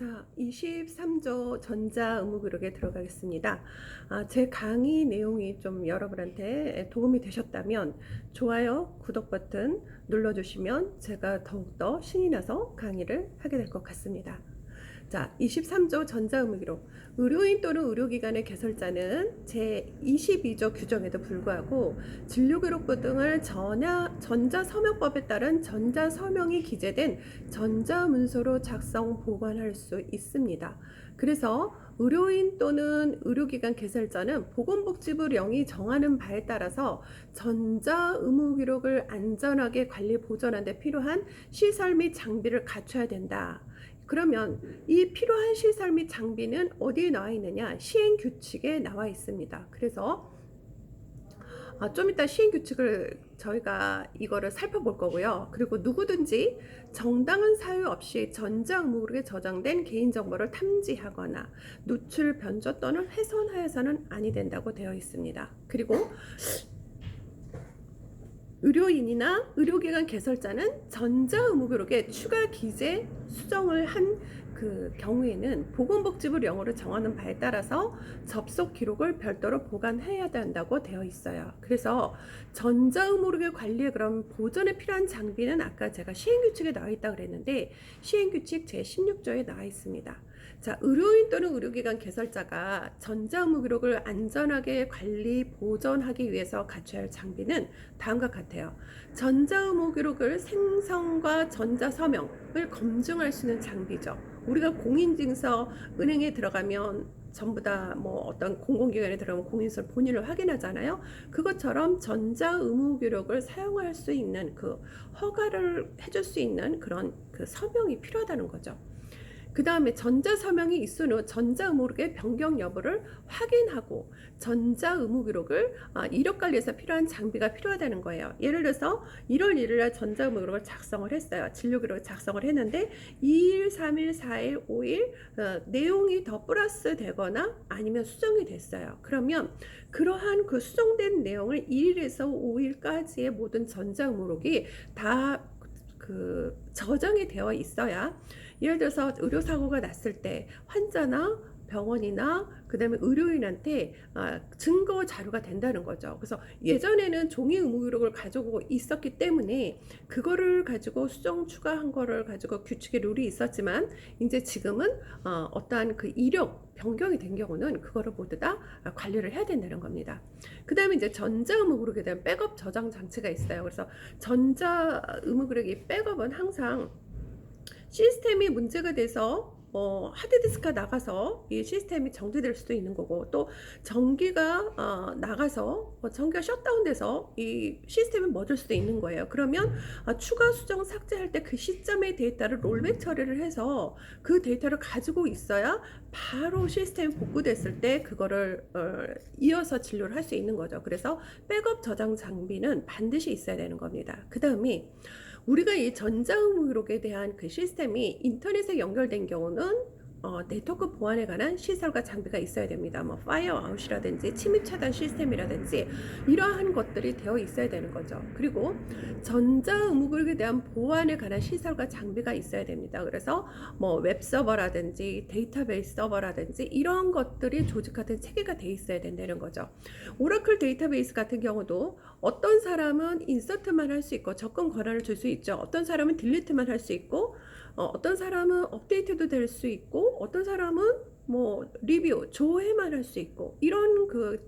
자, 23조 전자 의무교육에 들어가겠습니다. 아, 제 강의 내용이 좀 여러분한테 도움이 되셨다면 좋아요, 구독 버튼 눌러주시면 제가 더욱더 신이 나서 강의를 하게 될 것 같습니다. 자, 23조 전자의무기록. 의료인 또는 의료기관의 개설자는 제22조 규정에도 불구하고 진료기록부 등을 전야, 전자서명법에 따른 전자서명이 기재된 전자문서로 작성, 보관할 수 있습니다. 그래서 의료인 또는 의료기관 개설자는 보건복지부 령이 정하는 바에 따라서 전자 의무 기록을 안전하게 관리 보존하는 데 필요한 시설 및 장비를 갖춰야 된다. 그러면 이 필요한 시설 및 장비는 어디에 나와 있느냐? 시행 규칙에 나와 있습니다. 그래서 아, 좀 이따 시행 규칙을 저희가 이거를 살펴볼 거고요. 그리고 누구든지 정당한 사유 없이 전자의무록에 저장된 개인정보를 탐지하거나 누출, 변조 또는 훼손하여서는 아니 된다고 되어 있습니다. 그리고 의료인이나 의료기관 개설자는 전자의무기록에 추가 기재 수정을 한 그 경우에는 보건복지부령으로 정하는 바에 따라서 접속 기록을 별도로 보관해야 된다고 되어 있어요. 그래서 전자의무록의 관리에 그럼 보존에 필요한 장비는 아까 제가 시행규칙에 나와 있다 그랬는데 시행규칙 제 16조에 나와 있습니다. 자, 의료인 또는 의료기관 개설자가 전자의무 기록을 안전하게 관리 보존하기 위해서 갖춰야 할 장비는 다음과 같아요. 전자의무 기록을 생성과 전자서명을 검증할 수 있는 장비죠. 우리가 공인증서 은행에 들어가면 전부 다 뭐 어떤 공공기관에 들어가면 공인서 본인을 확인하잖아요. 그것처럼 전자 의무 기록을 사용할 수 있는 그 허가를 해줄 수 있는 그런 그 서명이 필요하다는 거죠. 그 다음에 전자서명이 있은 후 전자의무록의 변경 여부를 확인하고 전자의무 기록을 아, 이력 관리에서 필요한 장비가 필요하다는 거예요. 예를 들어서 1월 1일 날 전자의무 기록을 작성을 했어요. 진료 기록을 작성을 했는데 2일, 3일, 4일, 5일 어, 내용이 더 플러스 되거나 아니면 수정이 됐어요. 그러면 그러한 그 수정된 내용을 1일에서 5일까지의 모든 전자의무록이 다 그 저장이 되어 있어야 예를 들어서 의료사고가 났을 때 환자나 병원이나 그다음에 의료인한테 아, 증거 자료가 된다는 거죠. 그래서 예전에는 종이 의무 기록을 가지고 있었기 때문에 그거를 가지고 수정 추가한 거를 가지고 규칙의 룰이 있었지만 이제 지금은 어, 어떠한 그 이력 변경이 된 경우는 그거를 모두 다 관리를 해야 된다는 겁니다. 그 다음에 이제 전자 의무 기록에 대한 백업 저장 장치가 있어요. 그래서 전자 의무 기록이 백업은 항상 시스템이 문제가 돼서 어, 하드디스크가 나가서 이 시스템이 정지될 수도 있는 거고 또 전기가 어, 나가서 어, 전기가 셧다운돼서 이 시스템이 멎을 수도 있는 거예요. 그러면 아, 추가 수정 삭제할 때 그 시점의 데이터를 롤백 처리를 해서 그 데이터를 가지고 있어야 바로 시스템이 복구됐을 때 그거를 어, 이어서 진료를 할 수 있는 거죠. 그래서 백업 저장 장비는 반드시 있어야 되는 겁니다. 그 다음에 우리가 이 전자의무록에 대한 그 시스템이 인터넷에 연결된 경우는 어, 네트워크 보안에 관한 시설과 장비가 있어야 됩니다. 뭐 파이어아웃이라든지 침입 차단 시스템이라든지 이러한 것들이 되어 있어야 되는 거죠. 그리고 전자 의무기록에 대한 보안에 관한 시설과 장비가 있어야 됩니다. 그래서 뭐 웹서버라든지 데이터베이스 서버라든지 이런 것들이 조직화된 체계가 돼 있어야 된다는 거죠. 오라클 데이터베이스 같은 경우도 어떤 사람은 인서트만 할 수 있고 접근 권한을 줄 수 있죠. 어떤 사람은 딜리트만 할 수 있고 어, 떤 사람은 업데이트도 될 수 있고 어떤 사람은 뭐 리뷰 조회만 할 수 있고 이런 그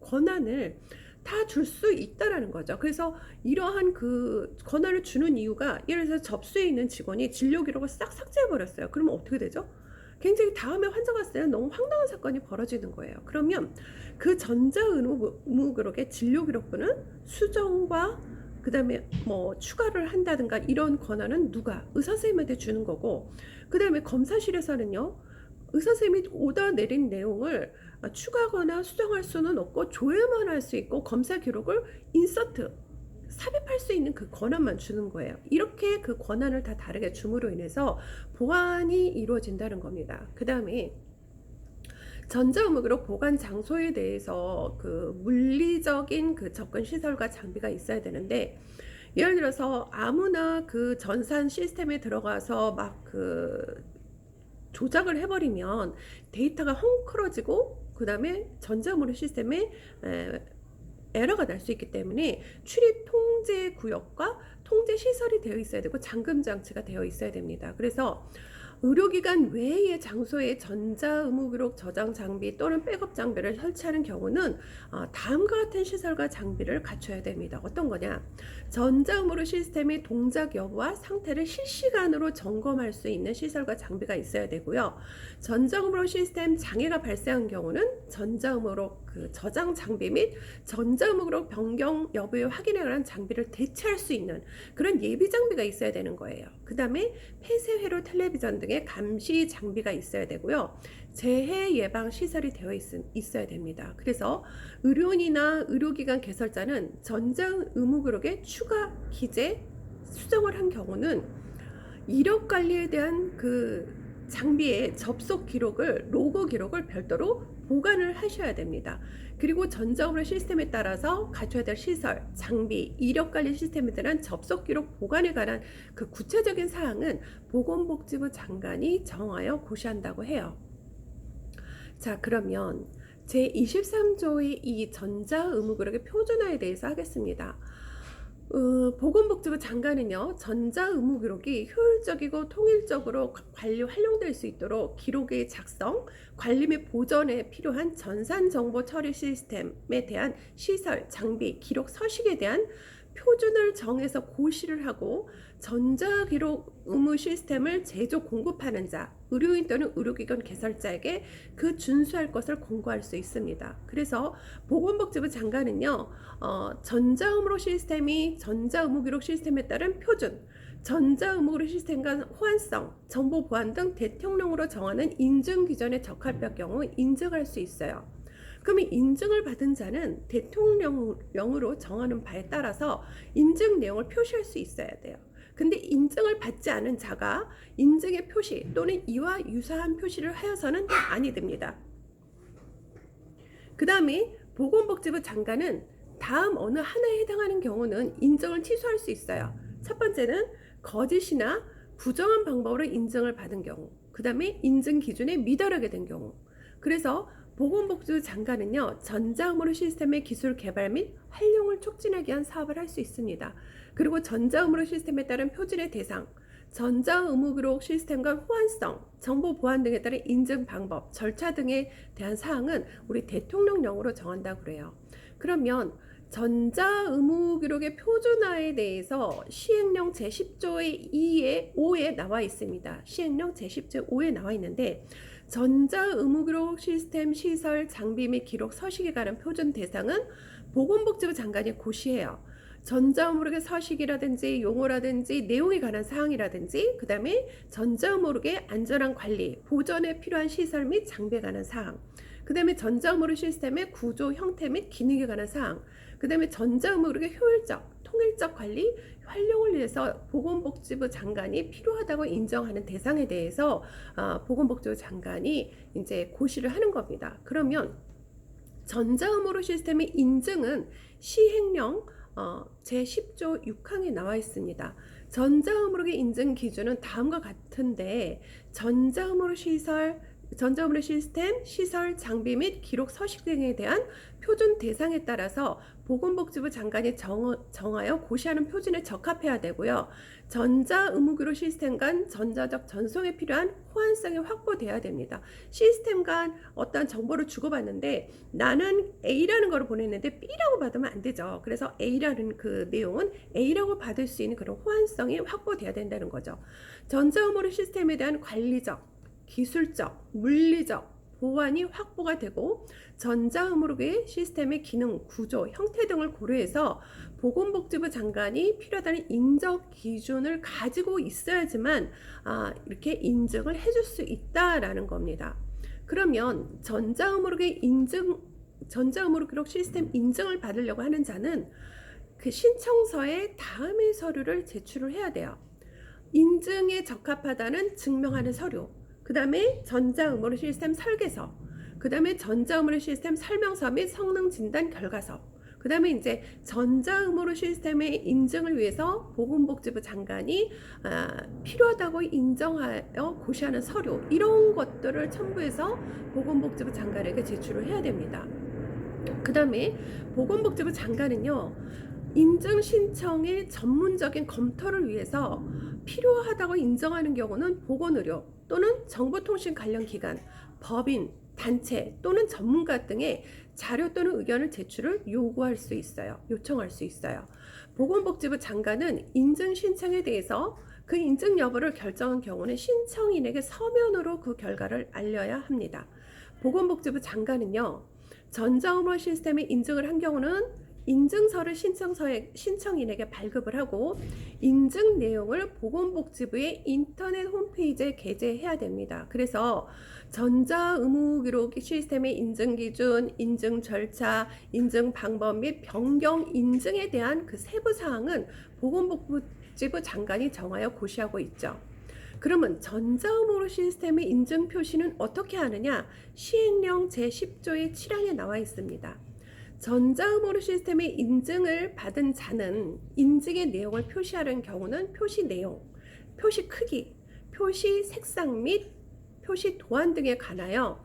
권한을 다 줄 수 있다라는 거죠. 그래서 이러한 그 권한을 주는 이유가 예를 들어서 접수해 있는 직원이 진료 기록을 싹 삭제해 버렸어요. 그러면 어떻게 되죠? 굉장히 다음에 환자가 왔을 때는 너무 황당한 사건이 벌어지는 거예요. 그러면 그 전자 의무 기록의 진료 기록부는 수정과 그 다음에 뭐 추가를 한다든가 이런 권한은 누가 의사 선생님한테 주는 거고 그 다음에 검사실에서는요 의사 선생님이 오다 내린 내용을 추가하거나 수정할 수는 없고 조회만 할 수 있고 검사 기록을 인서트 삽입할 수 있는 그 권한만 주는 거예요. 이렇게 그 권한을 다 다르게 줌으로 인해서 보안이 이루어진다는 겁니다. 그 다음에 전자의무기록 보관 장소에 대해서 그 물리적인 그 접근 시설과 장비가 있어야 되는데 예를 들어서 아무나 그 전산 시스템에 들어가서 막 그 조작을 해버리면 데이터가 헝클어지고 그 다음에 전자음으로 시스템에 에, 에러가 날 수 있기 때문에 출입 통제 구역과 통제 시설이 되어 있어야 되고 잠금 장치가 되어 있어야 됩니다. 그래서 의료기관 외의 장소에 전자의무 기록 저장 장비 또는 백업 장비를 설치하는 경우는 어, 다음과 같은 시설과 장비를 갖춰야 됩니다. 어떤 거냐? 전자의무로 시스템의 동작 여부와 상태를 실시간으로 점검할 수 있는 시설과 장비가 있어야 되고요. 전자의무로 시스템 장애가 발생한 경우는 전자의무로 그 저장 장비 및 전자의무로 변경 여부의 확인에 관한 장비를 대체할 수 있는 그런 예비 장비가 있어야 되는 거예요. 그 다음에 폐쇄 회로 텔레비전 등의 감시 장비가 있어야 되고요. 재해 예방 시설이 되어 있, 있어야 됩니다. 그래서 의료인이나 의료기관 개설자는 전자 의무 기록에 추가 기재 수정을 한 경우는 이력 관리에 대한 그 장비의 접속 기록을 로고 기록을 별도로 보관을 하셔야 됩니다. 그리고 전자음으로 시스템에 따라서 갖춰야 될 시설, 장비, 이력 관리 시스템에 대한 접속 기록 보관에 관한 그 구체적인 사항은 보건복지부 장관이 정하여 고시한다고 해요. 자, 그러면 제 23조의 이 전자 의무기록의 표준화에 대해서 하겠습니다. 어, 보건복지부 장관은요 전자의무 기록이 효율적이고 통일적으로 관리 활용될 수 있도록 기록의 작성, 관리 및 보존에 필요한 전산 정보 처리 시스템에 대한 시설, 장비, 기록 서식에 대한 표준을 정해서 고시를 하고 전자기록 의무 시스템을 제조 공급하는 자, 의료인 또는 의료기관 개설자에게 그 준수할 것을 공고할 수 있습니다. 그래서 보건복지부 장관은요, 어, 전자의무로 시스템이 전자의무기록 시스템에 따른 표준, 전자의무기록 시스템과 호환성, 정보 보안 등 대통령으로 정하는 인증 기준에 적합할 경우 인증할 수 있어요. 그러면 인증을 받은 자는 대통령령으로 정하는 바에 따라서 인증 내용을 표시할 수 있어야 돼요. 근데 인증을 받지 않은 자가 인증의 표시 또는 이와 유사한 표시를 하여서는 아니 됩니다. 그 다음에 보건복지부 장관은 다음 어느 하나에 해당하는 경우는 인증을 취소할 수 있어요. 첫 번째는 거짓이나 부정한 방법으로 인증을 받은 경우, 그 다음에 인증 기준에 미달하게 된 경우. 그래서 보건복지부 장관은요, 전자음으로 시스템의 기술 개발 및 활용을 촉진하기 위한 사업을 할 수 있습니다. 그리고 전자음으로 시스템에 따른 표준의 대상, 전자의무 기록 시스템과 호환성, 정보 보안 등에 따른 인증 방법, 절차 등에 대한 사항은 우리 대통령령으로 정한다고 그래요. 그러면 전자의무 기록의 표준화에 대해서 시행령 제10조의 2에 5에 나와 있습니다. 시행령 제10조 5에 나와 있는데 전자의무 기록 시스템 시설 장비 및 기록 서식에 관한 표준 대상은 보건복지부 장관이 고시해요. 전자음모르게 서식이라든지 용어라든지 내용에 관한 사항이라든지 그 다음에 전자음모르게 안전한 관리, 보존에 필요한 시설 및 장비에 관한 사항 그 다음에 전자음모르 시스템의 구조, 형태 및 기능에 관한 사항 그 다음에 전자음모르게 효율적, 통일적 관리, 활용을 위해서 보건복지부 장관이 필요하다고 인정하는 대상에 대해서 어, 보건복지부 장관이 이제 고시를 하는 겁니다. 그러면 전자음모르 시스템의 인증은 시행령 어, 제10조 6항에 나와 있습니다. 전자음으로의 인증 기준은 다음과 같은데 전자음으로 시설 전자음으로 시스템, 시설, 장비 및 기록 서식 등에 대한 표준 대상에 따라서 보건복지부 장관이 정, 정하여 고시하는 표준에 적합해야 되고요. 전자 의무기록 시스템 간 전자적 전송에 필요한 호환성이 확보돼야 됩니다. 시스템 간 어떤 정보를 주고받는데 나는 A라는 거를 보냈는데 B라고 받으면 안 되죠. 그래서 A라는 그 내용은 A라고 받을 수 있는 그런 호환성이 확보돼야 된다는 거죠. 전자 의무기록 시스템에 대한 관리적, 기술적, 물리적, 보안이 확보가 되고 전자음으로의 시스템의 기능, 구조, 형태 등을 고려해서 보건복지부 장관이 필요하다는 인적 기준을 가지고 있어야지만 아, 이렇게 인증을 해줄 수 있다라는 겁니다. 그러면 전자음으로의 인증, 전자음으로 기록 시스템 인증을 받으려고 하는 자는 그 신청서에 다음의 서류를 제출을 해야 돼요. 인증에 적합하다는 증명하는 서류, 그 다음에 전자음으로 시스템 설계서, 그 다음에 전자음으로 시스템 설명서 및 성능 진단 결과서, 그 다음에 이제 전자음으로 시스템의 인증을 위해서 보건복지부 장관이 아, 필요하다고 인정하여 고시하는 서류 이런 것들을 첨부해서 보건복지부 장관에게 제출을 해야 됩니다. 그 다음에 보건복지부 장관은요 인증 신청의 전문적인 검토를 위해서 필요하다고 인정하는 경우는 보건의료 또는 정보통신 관련 기관, 법인, 단체 또는 전문가 등의 자료 또는 의견을 제출을 요구할 수 있어요. 요청할 수 있어요. 보건복지부 장관은 인증 신청에 대해서 그 인증 여부를 결정한 경우는 신청인에게 서면으로 그 결과를 알려야 합니다. 보건복지부 장관은요, 전자음원 시스템에 인증을 한 경우는 인증서를 신청서에, 신청인에게 발급을 하고 인증 내용을 보건복지부의 인터넷 홈페이지에 게재해야 됩니다. 그래서 전자의무기록 시스템의 인증 기준, 인증 절차, 인증 방법 및 변경 인증에 대한 그 세부 사항은 보건복지부 장관이 정하여 고시하고 있죠. 그러면 전자음으로 시스템의 인증 표시는 어떻게 하느냐? 시행령 제10조의 7항에 나와 있습니다. 전자음으로 시스템의 인증을 받은 자는 인증의 내용을 표시하는 경우는 표시 내용, 표시 크기, 표시 색상 및 표시 도안 등에 관하여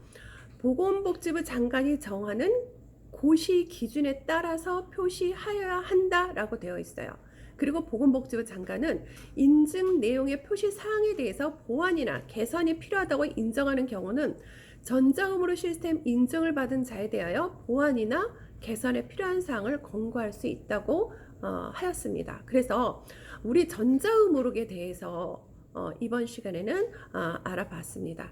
보건복지부 장관이 정하는 고시 기준에 따라서 표시하여야 한다라고 되어 있어요. 그리고 보건복지부 장관은 인증 내용의 표시 사항에 대해서 보완이나 개선이 필요하다고 인정하는 경우는 전자음으로 시스템 인증을 받은 자에 대하여 보완이나 개선에 필요한 사항을 권고할 수 있다고 어, 하였습니다. 그래서 우리 전자음으로에 대해서 어, 이번 시간에는 어, 알아봤습니다.